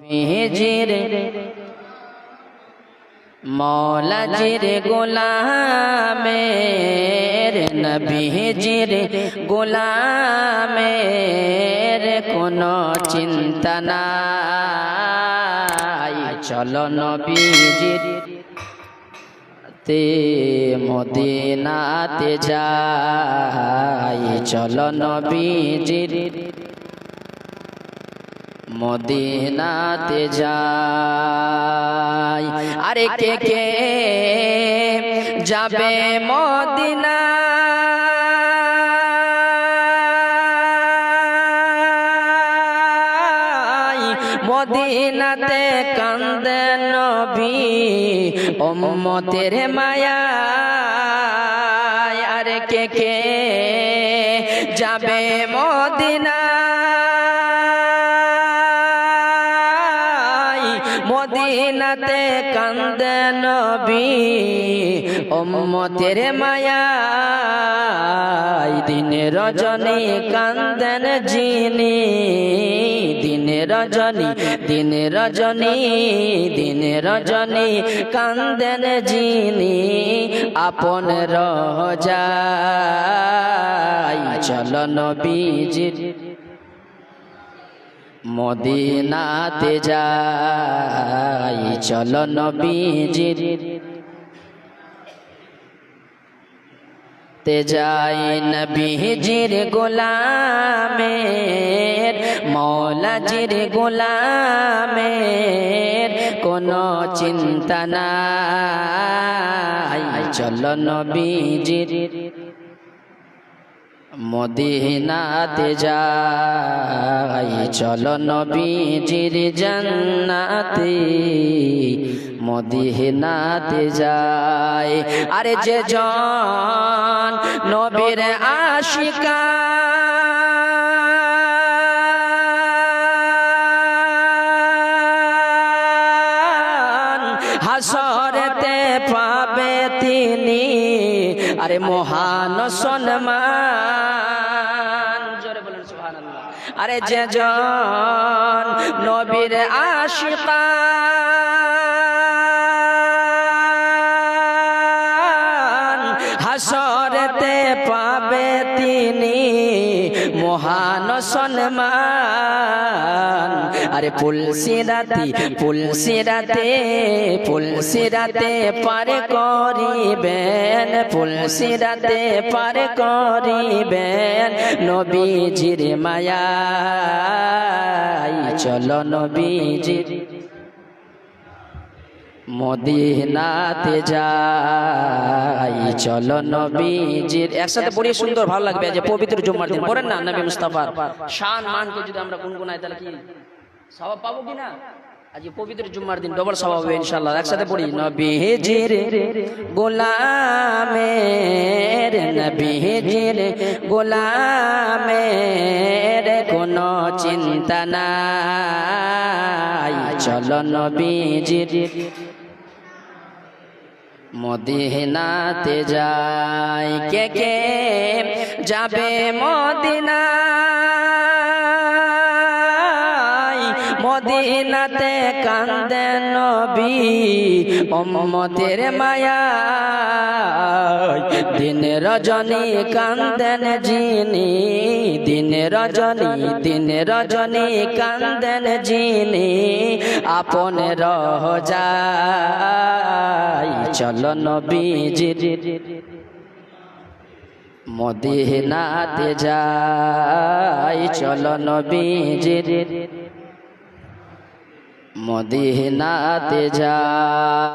নবীজির মৌলাজির গোলামের নবীজির গোলামের কোনো চিন্তা নাই। চলো নবীজির তে মদিনাতে যাই। চলো নবীজির মদিনাতে যাই। আরে কে কে যাবে মদিনা? মদিনাতে কান্দে নবী ওম্মতের মায়া আরে কে কে যাবে মদিনা? মদিনাতে কান্দে নবী ওম্মতের মায়া দিনে রজনী কান্দেন জিনি দিনে রজনী দিনে রজনী দিনে রজনী কান্দেন জিনি আপন রহ যাই চল নবীজির মদিনাতে যাই, চল নবীজির তে যাই, নবীজির গোলামের, মৌলাজির গোলামের, কোনো চিন্তা নাই, চল নবীজির মদিনাতে যাই, চল নবীজির জান্নাতে। মদিনাতে যাই। আরে যে জন নবীর আশিকা। হাসরেতে পাবে তিনি। আরে মহান সম্মান জোরে বলেন সুবহানাল্লাহ। আরে যে জন নবীর আশিকা হাসরেতে পাবে তিনি। মহান সম্মান আরে পুলসিরাতি পুলসিরাতে পুলসিরাতে পার করিবেন পুলসিরাতে পার করিবেন। নবীজির মায়া চলো নবীজির। মদিনাতে যাই। চলো নবীজির একসাথে পড়িয়ে সুন্দর, ভালো লাগবে যে পবিত্র জুম্মার দিন। পড়েন না নবী মুস্তাফার শান মানকে যদি আমরা গুনগুনাই, তাহলে কি স্বভাব পাবো কি না? আজ পবিত্র জুম্মার দিন ডবল স্বভাব ইনশাল্লাহ একসাথে পড়ি, নবীজির গোলামের নবীজির গোলামের কোনো চিন্তা নাই। চলো নবীজির মদিনাতে যাই কে কে যাবে মদিনা মদিনাতে কান্দে নবী ওম্মতের মায়া। দিন রজনী কান্দেন জিনি দিন রজনী দিন রজনী কান্দেন জিনি আপন রহ যাই চল নবীজির মদিনাতে যাই চল নবীজির মদিনাতে যা